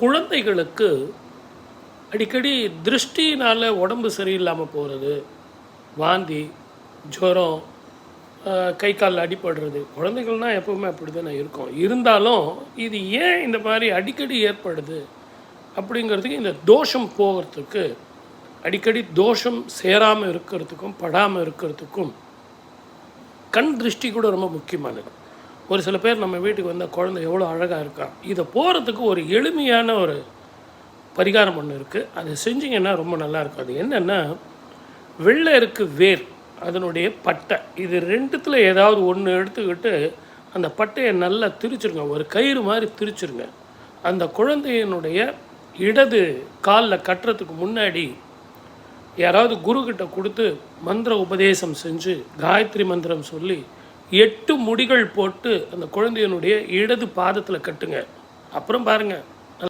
குழந்தைகளுக்கு அடிக்கடி திருஷ்டினால் உடம்பு சரியில்லாமல் போகிறது வாந்தி ஜுரம் கை காலில் அடிபடுறது குழந்தைகள்னால் எப்பவுமே அப்படி தானே இருக்கும். இருந்தாலும் இது ஏன் இந்த மாதிரி அடிக்கடி ஏற்படுது அப்படிங்கிறதுக்கு இந்த தோஷம் போகிறதுக்கு அடிக்கடி தோஷம் சேராமல் இருக்கிறதுக்கும் படாமல் இருக்கிறதுக்கும் கண் திருஷ்டி கூட ரொம்ப முக்கியமானது. ஒரு சில பேர் நம்ம வீட்டுக்கு வந்தால் குழந்தை எவ்வளோ அழகாக இருக்கா? இதை போகிறதுக்கு ஒரு எளிமையான ஒரு பரிகாரம் ஒன்று இருக்குது அதை செஞ்சிங்கன்னா ரொம்ப நல்லாயிருக்கும் அது என்னென்னா வெள்ளை இருக்கு வேர் அதனுடைய பட்டை. இது ரெண்டுத்தில் ஏதாவது ஒன்று எடுத்துக்கிட்டு அந்த பட்டையை நல்லா திரிச்சிருங்க. ஒரு கயிறு மாதிரி திரிச்சிருங்க. அந்த குழந்தையினுடைய இடது காலில் கட்டுறதுக்கு முன்னாடி யாராவது குருக்கிட்ட கொடுத்து மந்திர உபதேசம் செஞ்சு காயத்ரி மந்திரம் சொல்லி எட்டு முடிகள் போட்டு அந்த குழந்தையினுடைய இடது பாதத்தில் கட்டுங்க. அப்புறம் பாருங்கள்